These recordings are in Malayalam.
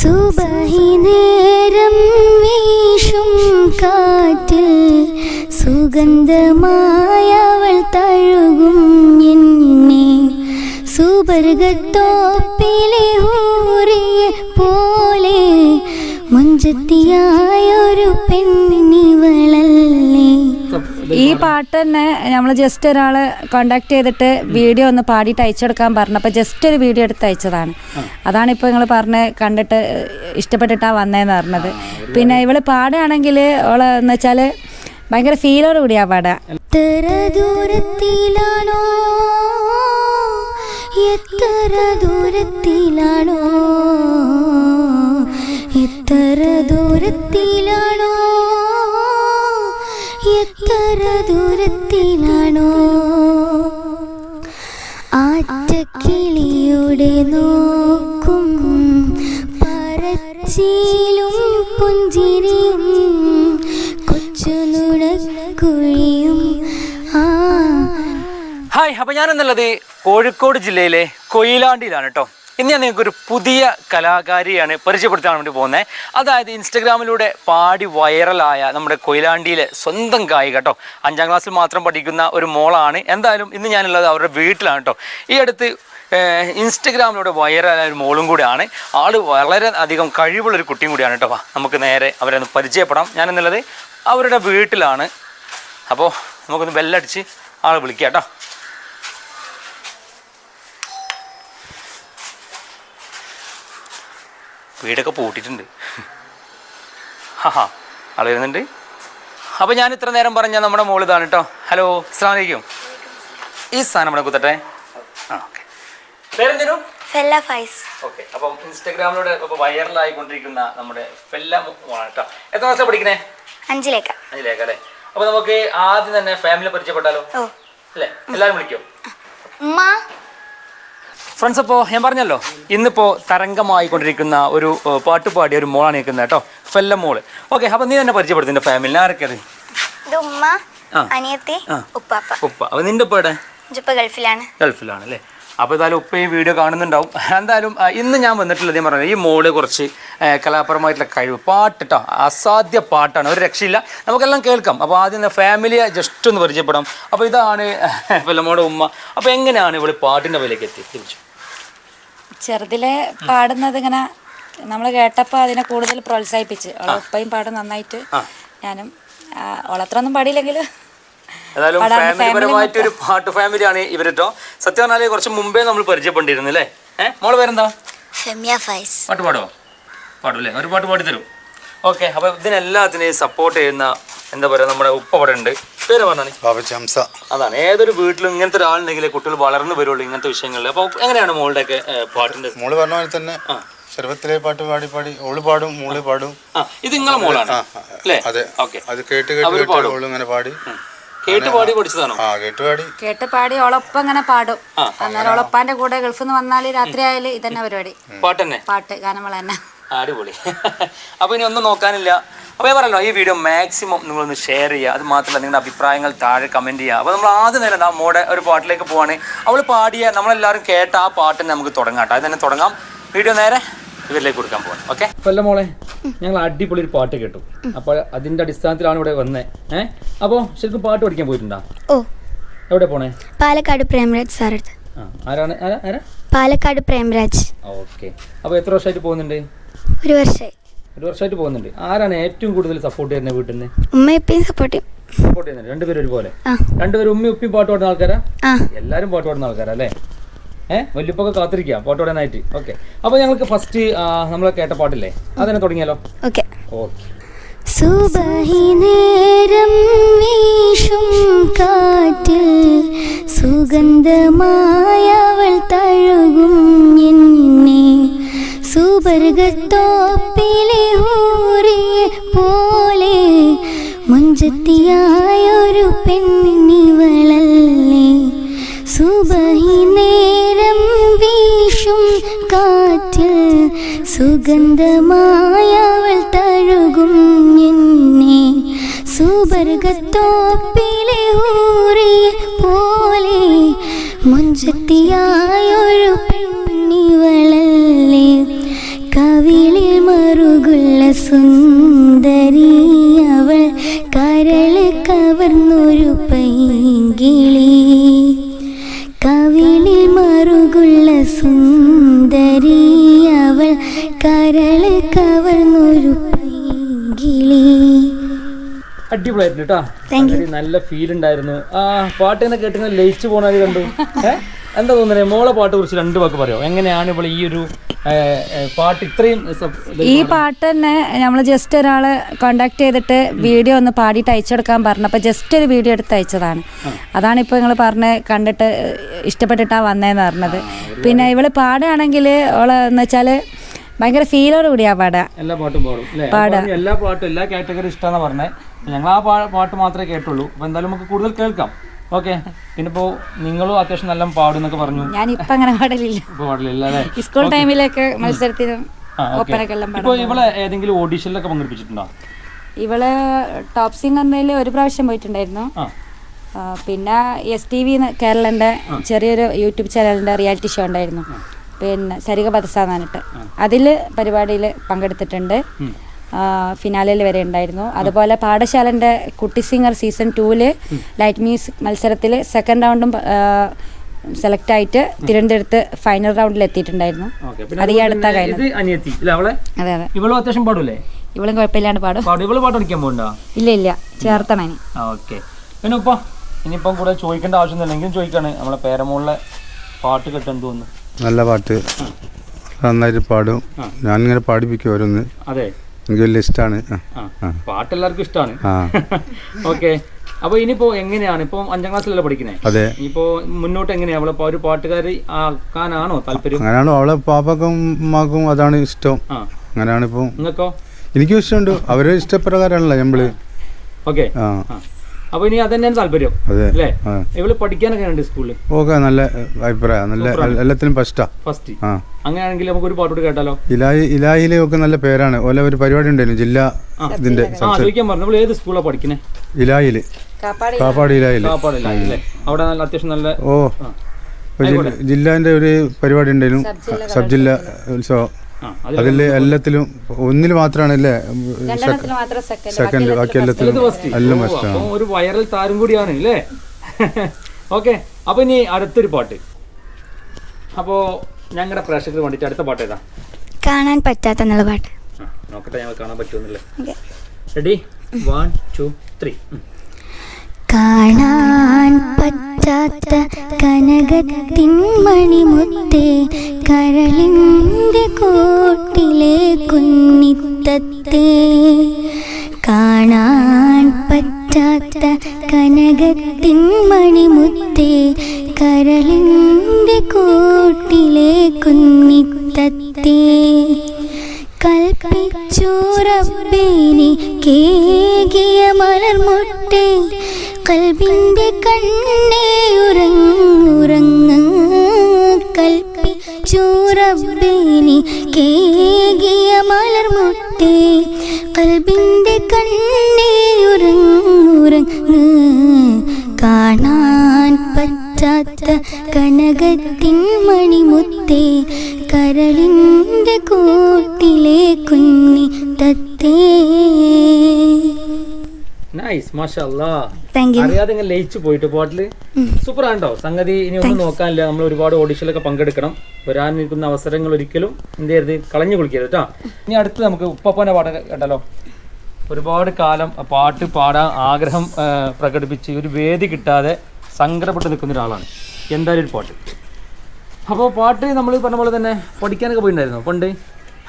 സുബഹി നേരം വീശും കാറ്റിൽ സുഗന്ധമായവൾ തഴുകും എന്നെ സുബർഗത്തോപ്പിലെ ഹൂറിയെ പോലെ മുഞ്ചത്തിയായൊരു പെണ്ണിവളല്ലേ ഈ പാട്ട് തന്നെ നമ്മൾ ജസ്റ്റ് ഒരാൾ കോണ്ടാക്ട് ചെയ്തിട്ട് വീഡിയോ ഒന്ന് പാടിയിട്ട് അയച്ചെടുക്കാൻ പറഞ്ഞപ്പോൾ ജസ്റ്റ് ഒരു വീഡിയോ എടുത്ത് അയച്ചതാണ്. അതാണ് ഇപ്പോൾ നിങ്ങൾ പറഞ്ഞ് കണ്ടിട്ട് ഇഷ്ടപ്പെട്ടിട്ടാണ് വന്നതെന്ന് പറഞ്ഞത്. പിന്നെ ഇവൾ പാടുകയാണെങ്കിൽ ഓൾ എന്ന് വെച്ചാൽ ഭയങ്കര ഫീലോട് കൂടിയാ പാടാണോ എത്ര ദൂരത്തിലാണോ? എത്ര ദൂരത്തിലാണോ? എത്ര ദൂരത്തിലാണോ? എത്ര ദൂരത്തിലാണോ ആറ്റക്കിളിയുടെ നോക്കും പറച്ചിലും പുഞ്ചിരിയും കൊച്ചു നുണക്കുഴിയും ആ. ഹായ് അപ്പൊ ഞാനെന്നുള്ളത് കോഴിക്കോട് ജില്ലയിലെ കൊയിലാണ്ടിയിലാണ് കേട്ടോ ഇന്ന് ഞാൻ നിങ്ങൾക്ക് ഒരു പുതിയ കലാകാരിയാണ് പരിചയപ്പെടുത്താൻ വേണ്ടി പോകുന്നത് അതായത് ഇൻസ്റ്റഗ്രാമിലൂടെ പാടി വൈറലായ നമ്മുടെ കൊയിലാണ്ടിയിലെ സ്വന്തം ഗായിക കേട്ടോ അഞ്ചാം ക്ലാസ്സിൽ മാത്രം പഠിക്കുന്ന ഒരു മോളാണ്. എന്തായാലും ഇന്ന് ഞാനുള്ളത് അവരുടെ വീട്ടിലാണ് കേട്ടോ ഈ അടുത്ത് ഇൻസ്റ്റഗ്രാമിലൂടെ വൈറലായ ഒരു മോളും കൂടിയാണ്. ആൾ വളരെ അധികം കഴിവുള്ളൊരു കുട്ടിയും കൂടിയാണ് കേട്ടോ നമുക്ക് നേരെ അവരെ ഒന്ന് പരിചയപ്പെടാം. ഞാനെന്നുള്ളത് അവരുടെ വീട്ടിലാണ്. അപ്പോൾ നമുക്കൊന്ന് ബെല്ലടിച്ച് ആൾ വിളിക്കാം കേട്ടോ വീടൊക്കെ പൂട്ടിയിട്ടുണ്ട്. ഹാ ആൾ വരുന്നുണ്ട്. അപ്പോൾ ഞാൻ ഇത്ര നേരം പറഞ്ഞ നമ്മുടെ മോൾ ഇതാണ് കേട്ടോ ഹലോ അസ്സാം വലൈക്കും ഈ സാധനം ഇവിടെ കുത്തട്ടെ. ആ ഓക്കെ. പേരെന്തേലും ഫെല്ല ഫൈസ്. ഓക്കെ അപ്പം ഇൻസ്റ്റാഗ്രാമിലൂടെ ഇപ്പോൾ വൈറലായിക്കൊണ്ടിരിക്കുന്ന നമ്മുടെ ഫെല്ല മോളാണ് കേട്ടോ എത്ര ക്ലാസ്സിലാണ് പഠിക്കണേ? അഞ്ചിലേക്ക. അതിലേക്ക് അല്ലേ? അപ്പോൾ നമുക്ക് ആദ്യം തന്നെ ഫാമിലി പരിചയപ്പെട്ടാലോ? അല്ലേ? എല്ലാവരും വിളിക്കോ? ഉമ്മ ഫ്രണ്ട്സ് അപ്പോൾ ഞാൻ പറഞ്ഞല്ലോ ഇന്നിപ്പോൾ തരംഗമായിക്കൊണ്ടിരിക്കുന്ന ഒരു പാട്ട് പാടിയ ഒരു മോളാണ് നിൽക്കുന്നത് കേട്ടോ ഫെല്ല മോൾ. ഓക്കെ അപ്പോൾ നീ തന്നെ പരിചയപ്പെടുത്തി എന്റെ ഫാമിലി ആരൊക്കെ അത് ഇത് അനിയത്തി ആ. ഉപ്പ. അപ്പോൾ നിന്റെ ഉപ്പ എവിടെ? ഗൾഫിലാണ്. ഗൾഫിലാണ് അല്ലേ? അപ്പോൾ എന്തായാലും ഉപ്പ ഈ വീഡിയോ കാണുന്നുണ്ടാവും. എന്തായാലും ഇന്ന് ഞാൻ വന്നിട്ടുള്ളത് ഞാൻ പറഞ്ഞത് ഈ മോൾ കുറച്ച് കലാപരമായിട്ടുള്ള കഴിവ്. പാട്ട് കേട്ടോ അസാധ്യ പാട്ടാണ് ഒരു രക്ഷയില്ല. നമുക്കെല്ലാം കേൾക്കാം. അപ്പോൾ ആദ്യം ഫാമിലിയെ ജസ്റ്റ് ഒന്ന് പരിചയപ്പെടാം. അപ്പോൾ ഇതാണ് ഫെല്ലമ്മയുടെ ഉമ്മ. അപ്പോൾ എങ്ങനെയാണ് ഇവൾ പാട്ടിന്റെ വിലയ്ക്ക് എത്തി തിരിച്ചു. ചെറുതിലെ പാടുന്നത് ഇങ്ങനെ നമ്മൾ കേട്ടപ്പോൾ അതിനെ കൂടുതൽ പ്രോത്സാഹിപ്പിച്ച്. ഉപ്പയും പാടും നന്നായിട്ട്. ഞാനും ആ, പാടിയില്ലെങ്കിൽ പാടിയില്ലെങ്കിലും ഏതായാലും പാടാൻ ഫാമിലി family ഒരു പാട്ട് ഫാമിലിയാണ് ഇവരിട്ടോ സത്യം പറഞ്ഞാൽ കുറച്ച് മുമ്പേ നമ്മൾ പരിചയപ്പെട്ടിരുന്നു അല്ലേ ഏഹ് മോൾ പേരെന്താ? ഫെമിയ ഫൈസ്. പാട്ട് പാടോ പാടും അല്ലേ ഒരു പാട്ട് പാടി തരും. ഓക്കെ അപ്പോൾ ഇതിനെല്ലാത്തിനെയും സപ്പോർട്ട് ചെയ്യുന്ന എന്താ പറയുക നമ്മുടെ ഉപ്പ അവിടെ ഉണ്ട് പേര് പറഞ്ഞാണ് ബാബച്ചി ഹംസ. അതാണ്. ഏതൊരു വീട്ടിലും ഇങ്ങനത്തെ ഒരാളുണ്ടെങ്കിൽ കുട്ടികൾ വളർന്നു വരുള്ളൂ ഇങ്ങനത്തെ വിഷയങ്ങളിൽ. അപ്പോൾ എങ്ങനെയാണ് മോളുടെ ഒക്കെ പാട്ടിന്റെ മോൾ പറഞ്ഞ പോലെ തന്നെ ചെറുപ്പത്തിലെ പാട്ട് പാടി പാടി ഓൾ പാടും മോൾ പാടും. ഇത് നിങ്ങളെ മോളാണ്. അതെ. അത് കേട്ട് കേട്ട് ഓൾ ഇങ്ങനെ പാടി. കേട്ട് പാടി പഠിച്ചതാണോ? ആ കേട്ട് പാടി. കേട്ട് പാടി ഓളൊപ്പം ഇങ്ങനെ പാടും. അന്നേരം ഓളപ്പാന്റെ കൂടെ ഗൾഫിൽ നിന്ന് വന്നാൽ രാത്രി ആയാലും ഇതന്നെ പരിപാടി. പാട്ട് ഗാനമേള തന്നെ. അടിപൊളി. അപ്പോൾ ഇനി ഒന്നും നോക്കാനില്ല. അപ്പോൾ ഞാൻ പറഞ്ഞല്ലോ ഈ വീഡിയോ മാക്സിമം നിങ്ങളൊന്ന് ഷെയർ ചെയ്യുക. അത് മാത്രമല്ല നിങ്ങളുടെ അഭിപ്രായങ്ങൾ താഴെ കമന്റ് ചെയ്യുക. അപ്പോൾ നമ്മൾ ആദ്യം തന്നെ ആ മോടെ ഒരു പാട്ടിലേക്ക് പോവാണ്. അവൾ പാടിയ നമ്മളെല്ലാവരും കേട്ട ആ പാട്ട് തന്നെ നമുക്ക് തുടങ്ങാം കേട്ടോ അത് തന്നെ തുടങ്ങാം. വീഡിയോ നേരെ ഇവരിലേക്ക് കൊടുക്കാൻ പോകാം ഓക്കെ അല്ല മോളെ ഞങ്ങൾ അടിപൊളി ഒരു പാട്ട് കേട്ടു. അപ്പോൾ അതിന്റെ അടിസ്ഥാനത്തിലാണ് ഇവിടെ വന്നത് ഏഹ് അപ്പോൾ ശരിക്കും പാട്ട് പഠിക്കാൻ പോയിട്ടുണ്ടോ? ഓ. എവിടെ പോണേ? പാലക്കാട് പ്രേംരാജ് സാർ ആരാണ്? ആരാ ആരാ? പാലക്കാട് പ്രേംരാജ്. ഓക്കെ. അപ്പോൾ എത്ര വർഷമായിട്ട് പോകുന്നുണ്ട്? ഒരു വർഷമായി. ഒരു വർഷമായിട്ട് പോകുന്നുണ്ട്. ആരാണ് ഏറ്റവും കൂടുതൽ സപ്പോർട്ട് ചെയ്യുന്നത് വീട്ടിൽ നിന്ന് ഉമ്മ ഇപ്പയും സപ്പോർട്ട് ചെയ്യും. സപ്പോർട്ട് ചെയ്യുന്നുണ്ട് രണ്ടുപേരും ഒരുപോലെ. രണ്ടുപേരും ഉമ്മയും ഉപ്പയും പാട്ട് പാടുന്ന ആൾക്കാരാ? ആ. എല്ലാവരും പാട്ട് പാടുന്ന ആൾക്കാരാ അല്ലേ? ഏഹ് വല്യപ്പൊക്കെ കാത്തിരിക്കാം പാട്ട് പാടാനായിട്ട്. ഓക്കെ. അപ്പോൾ ഞങ്ങൾക്ക് ഫസ്റ്റ് നമ്മൾ കേട്ട പാട്ടില്ലേ? അതന്നെ തുടങ്ങിയാലോ? ഓക്കെ. ഓക്കെ. സുബഹി നേരം വീശും കാറ്റിൽ സുഗന്ധമായവൾ തഴുകും എന്നെ സുബർഗത്തോപ്പിലെ ഹൂറിയെ പോലെ മുഞ്ചത്തിയായൊരു പെണ്ണിവളല്ലേ? സുബഹി നേരം വീശും കാറ്റിൽ സുഗന്ധമായവൾ തഴുകും എന്നെ. സുബർഗത്തോപ്പിലെ ഊറിയെ പോലെ മുഞ്ചത്തിയായൊരു പെണ്ണിവളല്ലേ? കവിളിൽ മറുകുള്ള സുന്ദരി അവൾ കരൾ കവർന്നൊരു പൈങ്കിളി. കവിളിൽ മറുകുള്ള സുന്ദരി അവൾ കരൾ കവർന്നൊരു പൈങ്കിളി. അടിപൊളിയായിരുന്നു കേട്ടോ നല്ല ഫീൽ ഉണ്ടായിരുന്നു. ആ പാട്ട് ഇങ്ങനെ കേട്ടിങ്ങനെ ലയിച്ചു പോണത് കണ്ടു. എന്താ തോന്നുന്നത് മോളെ പാട്ട് കുറിച്ച് രണ്ട് വാക്ക് പറയോ? എങ്ങനെയാണ് ഇപ്പോൾ ഈ ഒരു പാട്ട് ഇത്രയും ഈ പാട്ട് തന്നെ നമ്മൾ ജസ്റ്റ് ഒരാൾ കോണ്ടാക്ട് ചെയ്തിട്ട് വീഡിയോ ഒന്ന് പാടിയിട്ട് അയച്ചെടുക്കാൻ പറഞ്ഞപ്പോൾ ജസ്റ്റ് ഒരു വീഡിയോ എടുത്ത് അയച്ചതാണ്. അതാണ് ഇപ്പോൾ നിങ്ങൾ പറഞ്ഞ് കണ്ടിട്ട് ഇഷ്ടപ്പെട്ടിട്ടാണ് വന്നതെന്ന് പറഞ്ഞത്. പിന്നെ ഇവൾ പാടുകയാണെങ്കിൽ ഓളെ എന്ന് വെച്ചാൽ ഭയങ്കര ഫീലോട് കൂടിയാ പാടാ. എല്ലാ പാട്ടും പാടും പാടാ. എല്ലാ പാട്ടും എല്ലാ കാറ്റഗറി ഇഷ്ടമാണെന്ന് പറഞ്ഞത് ഞങ്ങൾ ആ പാട്ട് മാത്രമേ കേട്ടുള്ളൂ. അപ്പൊ എന്തായാലും നമുക്ക് കൂടുതൽ കേൾക്കാം. ഓക്കെ പിന്നെ ഇപ്പോൾ നിങ്ങളും അത്യാവശ്യം നല്ല പാടും എന്നൊക്കെ പറഞ്ഞു. ഞാൻ ഇപ്പൊ അങ്ങനെ പാടലില്ല. പാടലില്ല പാടില്ല അല്ലേ സ്കൂൾ ടൈമിലൊക്കെ മത്സരത്തിനും. ഒപ്പനൊക്കെ ഇവളെ ഏതെങ്കിലും ഓഡീഷനിലൊക്കെ പങ്കെടുപ്പിച്ചിട്ടുണ്ടോ? ഇവൾ ടോപ്പ് സിംഗറിൽ ഒരു പ്രാവശ്യം പോയിട്ടുണ്ടായിരുന്നു. പിന്നെ എസ് ടി വി കേരളന്റെ ചെറിയൊരു യൂട്യൂബ് ചാനലിന്റെ റിയാലിറ്റി ഷോ ഉണ്ടായിരുന്നു. പിന്നെ സരിക പദസാന്നിട്ട് അതിൽ പരിപാടിയിൽ പങ്കെടുത്തിട്ടുണ്ട്. ഫിനാലയിൽ വരെ ഉണ്ടായിരുന്നു. അതുപോലെ പാഠശാലന്റെ കുട്ടി സിംഗർ സീസൺ ടൂവിൽ ലൈറ്റ് മ്യൂസിക് മത്സരത്തിൽ സെക്കൻഡ് റൗണ്ടും സെലക്ട് ആയിട്ട് തിരുവനന്തപുരത്ത് ഫൈനൽ റൗണ്ടിൽ എത്തിയിട്ടുണ്ടായിരുന്നു. അത് ഈ അടുത്ത ഇവളും കുഴപ്പമില്ലാണ്ട് പാടും. ഇല്ല ഇല്ല. ചേർത്തണേ പിന്നെ ഇനിയിപ്പം കൂടെ ചോദിക്കേണ്ട ആവശ്യം എങ്കിലും ചോദിക്കാണ്. നമ്മളെ പേരമോളിലെ പാട്ട് കേട്ടെന്ന് തോന്നുന്നു. നല്ല പാട്ട്. നന്നായിട്ട് പാടും. ഞാനിങ്ങനെ പാടിപ്പിക്കും ഓരോന്ന്. അതെ. എനിക്ക് വലിയ ഇഷ്ടമാണ് പാട്ട് എല്ലാവർക്കും ഇഷ്ടമാണ് ഓക്കെ. അപ്പൊ ഇനിയിപ്പോ എങ്ങനെയാണ്? ഇപ്പൊ അഞ്ചാം ക്ലാസ്സിലല്ലേ പഠിക്കുന്നത് അതെ. ഇപ്പോ മുന്നോട്ട് എങ്ങനെയാ? അവളെ ഒരു പാട്ടുകാരി ആക്കാനാണോ താല്പര്യം? അങ്ങനെയാണോ? അവളെ പാപ്പക്കും ഉമ്മാക്കും അതാണ് ഇഷ്ടം. അങ്ങനെയാണ് ഇപ്പൊ നിങ്ങൾക്കോ എനിക്കും ഇഷ്ടമുണ്ട്. അവരെ ഇഷ്ടപ്രകാരമാണല്ലോ നമ്മൾ ഓക്കെ. ആ. അപ്പൊ ഇനി അതന്നെയാണ് താല്പര്യം അതെ. അല്ലേ? ഇവൾ പഠിക്കാനൊക്കെ ഉണ്ട് സ്കൂളിൽ ഓക്കെ നല്ല അഭിപ്രായം. നല്ല എല്ലാത്തിനും ഫസ്റ്റാ ഫസ്റ്റ് ആ. അങ്ങനെയാണെങ്കിൽ നമുക്ക് ഒരു പാട്ടോട് കേട്ടാലോ? ഇലായി ഇലായിലെ ഒക്കെ നല്ല പേരാണ്. ഓല ഒരു പരിപാടി ഉണ്ടായിരുന്നു ജില്ലാ ഇതിന്റെ ചോദിക്കാൻ പറഞ്ഞു. നമ്മൾ ഏത് സ്കൂളാണ് പഠിക്കുന്നത് ഇലായിൽ. കാപ്പാട് അല്ലേ? അവിടെ നല്ല അത്യാവശ്യം നല്ല ഓ. ജില്ലാന്റെ ഒരു പരിപാടി ഉണ്ടായിരുന്നു. സബ് ജില്ലാ ഉത്സവം. അത് അതിൽ എല്ലാത്തിലും ഒന്നിൽ മാത്രമാണ് അല്ലേ സെക്കൻഡ് ബാക്കി എല്ലാത്തിലും എല്ലാം ഫസ്റ്റ് ഒരു വൈറൽ താരം കൂടിയാണ് അല്ലേ ഓക്കെ അപ്പൊ ഇനി അടുത്തൊരു പാട്ട്. അപ്പോ ഞങ്ങളുടെ പ്രേക്ഷകർക്ക് വേണ്ടിട്ട് അടുത്ത പാട്ട് ഏതാ? കാണാൻ പറ്റാത്ത എന്നുള്ള പാട്ട് നോക്കട്ടെ ഞങ്ങൾ കാണാൻ പറ്റുമെന്നല്ലേ റെഡി വൺ ടു ത്രീ കാണാൻ പറ്റാത്ത കനകത്തിൻ മണിമുത്തേ കരളിന്റെ കോട്ടിലെ കുന്നിത്തത്തേ. കാണാൻ പറ്റാത്ത കനകത്തിൻ മണിമുത്തേ കരളിന്റെ കോട്ടിലെ കുന്നിത്തത്തേ. കൽപ്പിച്ചു റബ്ബിനി കേകിയ മലർമുട്ടെ കൽബിന്റെ കണ്ണേ ഉറങ്ങുറങ്ങ കൽപ്പി റബ്ബിനി കേകിയ മലർമുട്ടെ കൽബിന്റെ കണ്ണേ ഉറങ്ങുറങ്ങ കാണാൻ പറ്റാത്ത കനകത്തിൻ മണിമുത്തേ. കരളിന്റെ കൂട്ടിലെ കുഞ്ഞി തത്തേ. നൈസ് മാഷല്ലാ അറിയാതെ ഇങ്ങനെ ലയിച്ചു പോയിട്ട് പാട്ടിൽ. സൂപ്പർ ആണ്ടോ സംഗതി ഇനി ഒന്നും നോക്കാനില്ല. നമ്മൾ ഒരുപാട് ഓഡിഷനിലൊക്കെ പങ്കെടുക്കണം. വരാനിരിക്കുന്ന അവസരങ്ങൾ ഒരിക്കലും എന്ത് ചെയ്യരുത്? കളഞ്ഞു കുളിക്കരുത് കേട്ടോ ഇനി അടുത്ത് നമുക്ക് ഉപ്പപ്പനെ പാട്ട് കേട്ടാലോ ഒരുപാട് കാലം പാട്ട് പാടാൻ ആഗ്രഹം പ്രകടിപ്പിച്ച് ഒരു വേദി കിട്ടാതെ സങ്കടപ്പെട്ട് നിൽക്കുന്ന ഒരാളാണ്. എന്തായാലും ഒരു പാട്ട്. അപ്പോൾ പാട്ട് നമ്മൾ പറഞ്ഞ പോലെ തന്നെ പഠിക്കാനൊക്കെ പോയിട്ടുണ്ടായിരുന്നു പണ്ട്?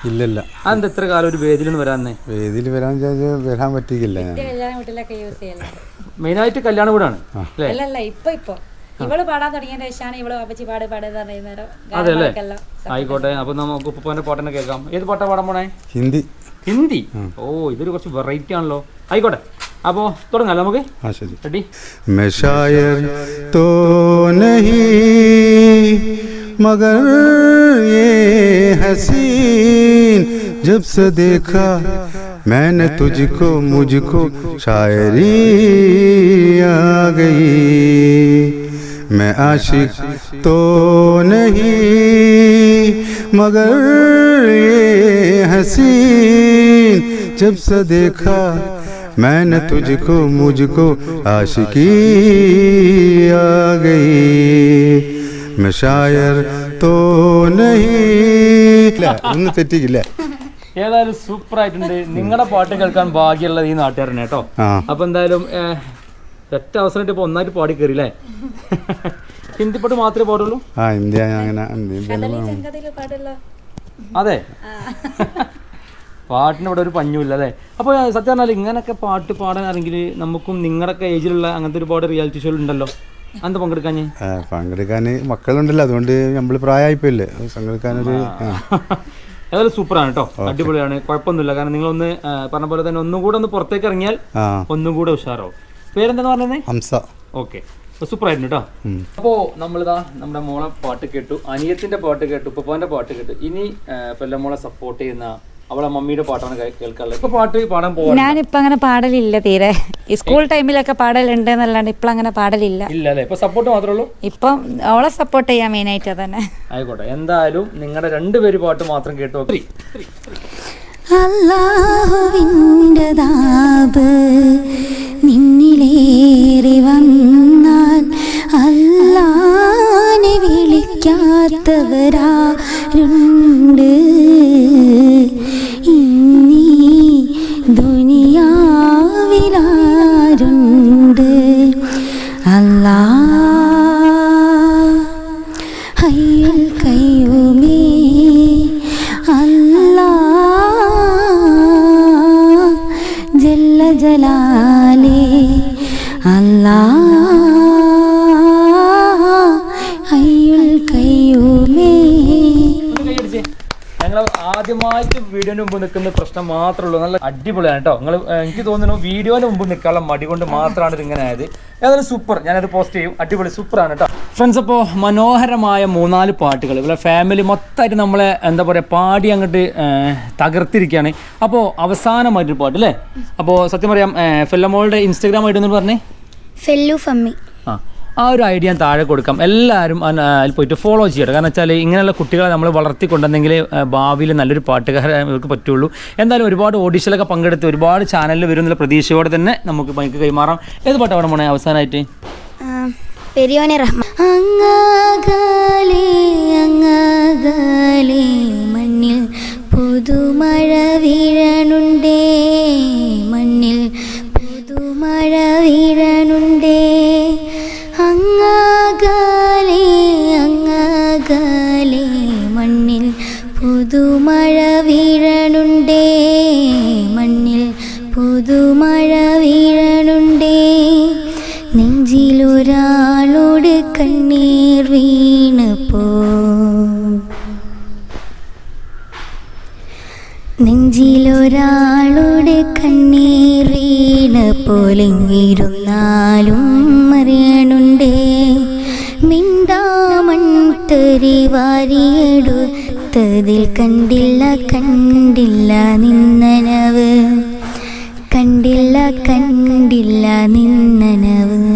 ഇല്ലല്ല. അതെന്താ എത്ര കാലം ഒരു വേദിയിൽ വരാന്നേ വേദിയിൽ വരാൻ വരാൻ പറ്റിയില്ല മെയിൻ ആയിട്ട് യൂസ് ചെയ്യല്ലേ കല്യാണ വീടാണ് അല്ലല്ല ഇവൾ പാടാൻ തുടങ്ങിയ ഇവൾ ആയിക്കോട്ടെ അപ്പൊ നമുക്ക് ഉപ്പുപ്പാന്റെ പാട്ടിനെ കേൾക്കാം. ഏത് പാട്ടാ പാടാൻ പോണേ? ഹിന്ദി. ഹിന്ദി? ഓ ഇതൊരു കുറച്ച് വെറൈറ്റി ആണല്ലോ. ആയിക്കോട്ടെ അപ്പോ തുടങ്ങാലോ നമുക്ക്? ആ ശരി. റെഡി മെഷായർ തോ നഹീ मगर ये हसीन, जब से देखा मैंने तुझको, मुझको शायरी आ गई। मैं आशिक तो नहीं, मगर ये हसीन, जब से देखा मैंने तुझको, मुझको आशिकी आ गई। मैं शायर तो नहीं ഒന്ന് തെറ്റിക്കില്ലേ ഏതായാലും സൂപ്പർ ആയിട്ടുണ്ട് നിങ്ങളുടെ പാട്ട് കേൾക്കാൻ ഭാഗ്യമുള്ളത് ഈ നാട്ടുകാരനെ കേട്ടോ ആ അപ്പൊ എന്തായാലും ഏഹ്, ഒറ്റ അവസരമായിട്ട് ഇപ്പൊ ഒന്നായിട്ട് പാടി കയറി അല്ലേ ഹിന്ദി പാട്ട് മാത്രമേ പാടുള്ളൂ ആ ഇന്ത്യ അങ്ങനെ ഇന്ത്യ അതെ പാട്ടിന് ഇവിടെ ഒരു പഞ്ഞുമില്ല അല്ലേ അപ്പോൾ സത്യം പറഞ്ഞാൽ ഇങ്ങനൊക്കെ പാട്ട് പാടാൻ ആണെങ്കിൽ നമുക്കും നിങ്ങളുടെയൊക്കെ ഏജിലുള്ള അങ്ങനത്തെ ഒരുപാട് റിയാലിറ്റി ഷോ ഉണ്ടല്ലോ എന്താ പങ്കെടുക്കാൻ മക്കളുണ്ടല്ലോ അതുകൊണ്ട് നമ്മൾ പ്രായമായിപ്പോയില്ലേ. പങ്കെടുക്കാനൊരു. ഏതായാലും സൂപ്പറാണ് കേട്ടോ. അടിപൊളിയാണ്. കുഴപ്പമൊന്നുമില്ല. കാരണം നിങ്ങൾ ഒന്ന് പറഞ്ഞ പോലെ തന്നെ ഒന്നും കൂടെ ഒന്ന് പുറത്തേക്ക് ഇറങ്ങിയാൽ ഒന്നും കൂടെ ഉഷാറാവും. പേരെന്താന്ന് പറഞ്ഞത് ഹംസ. ഓക്കെ. സൂപ്പർ ആയിരുന്നു കേട്ടോ. അപ്പോ നമ്മളിതാ നമ്മുടെ മോളെ പാട്ട് കേട്ടു. അനിയത്തിന്റെ പാട്ട് കേട്ടു. ഉപ്പപ്പാന്റെ പാട്ട് കേട്ടു. ഇനി പെല്ലമോളെ സപ്പോർട്ട് ചെയ്യുന്ന അവളെ മമ്മിയുടെ പാട്ടാണ് കേൾക്കാറുള്ളത് ഇപ്പൊ പാട്ട് പാടാൻ പോകാൻ ഞാനിപ്പോൾ അങ്ങനെ പാടലില്ല തീരെ. ഈ സ്കൂൾ ടൈമിലൊക്കെ പാടലുണ്ട് എന്നല്ലാണ്ട് ഇപ്പൊ അങ്ങനെ പാടലില്ല. ഇല്ല അല്ലേ ഇപ്പൊ സപ്പോർട്ട് മാത്രമേ ഉള്ളൂ? ഇപ്പം അവളെ സപ്പോർട്ട് ചെയ്യാൻ മെയിനായിട്ട് അതന്നെ. ആയിക്കോട്ടെ. എന്തായാലും നിങ്ങളുടെ രണ്ടുപേര് പാട്ട് മാത്രം കേട്ടു നോക്കി. അല്ലാഹുവിന്റെ ദാബ് നിന്നിലേറി വന്നാൽ അല്ലാനെ വിളിക്കാത്തവരാരുണ്ട്. ഇന്നീ ഞങ്ങൾ ആദ്യമായിട്ട് വീഡിയോന് മുമ്പ് നിൽക്കുന്ന പ്രശ്നം മാത്രമേ ഉള്ളൂ. നല്ല അടിപൊളിയാണ് കേട്ടോ. നിങ്ങൾ എനിക്ക് തോന്നുന്നു വീഡിയോന് മുമ്പ് നിൽക്കാനുള്ള മടി കൊണ്ട് മാത്രമാണ് ഇത് ഇങ്ങനെ ആയത്. ഏതായാലും സൂപ്പർ ഞാനത് പോസ്റ്റ് ചെയ്യും. അടിപൊളി സൂപ്പറാണ് കേട്ടോ. ഫ്രണ്ട്സ് അപ്പോൾ മനോഹരമായ മൂന്നാൽ പാട്ടുകൾ. ഇവിടെ ഫാമിലി മൊത്തമായിട്ട് നമ്മളെ എന്താ പറയുക പാടി അങ്ങോട്ട് തകർത്തിരിക്കുകയാണ്. അപ്പോൾ അവസാനമായിട്ടൊരു പാട്ട് അല്ലേ? അപ്പോൾ സത്യം പറയാം ഫെല്ലമോളുടെ ഇൻസ്റ്റാഗ്രാം ആയിട്ട് പറഞ്ഞേ. ഫെല്ലു ഫമ്മി. ആ ഒരു ഐഡിയ ഞാൻ താഴെ കൊടുക്കാം. എല്ലാവരും അതിൽ പോയിട്ട് ഫോളോ ചെയ്യട്ടെ. കാരണം വെച്ചാൽ ഇങ്ങനെയുള്ള കുട്ടികളെ നമ്മൾ വളർത്തിക്കൊണ്ടെന്നെങ്കിൽ ഭാവിയിൽ നല്ലൊരു പാട്ടുകാരെ ഇവർക്ക് പറ്റുള്ളൂ. എന്തായാലും ഒരുപാട് ഓഡീഷനിലൊക്കെ പങ്കെടുത്ത് ഒരുപാട് ചാനലിൽ വരും എന്നുള്ള പ്രതീക്ഷയോടെ തന്നെ നമുക്ക് മൈക്ക് കൈമാറാം. ഏത് പാട്ടാണ് അവിടെ പോണേ അവസാനമായിട്ട് പെരിയോനെ മണ്ണിൽ പുതുമഴ വീഴണുണ്ടേ മണ്ണിൽ പുതുമഴ വീഴണുണ്ടേ. നെഞ്ചിലൊരാളോട് കണ്ണീറീണ വീണ് പോലെങ്കിരുന്നാലും അറിയണുണ്ടേ മിണ്ടാമൺ തെറി വാരിയെടുത്തതിൽ കണ്ടില്ല കണ്ടില്ല നിന്നനവ്. കണ്ടില്ല കണ്ടില്ല നിന്നനവ്.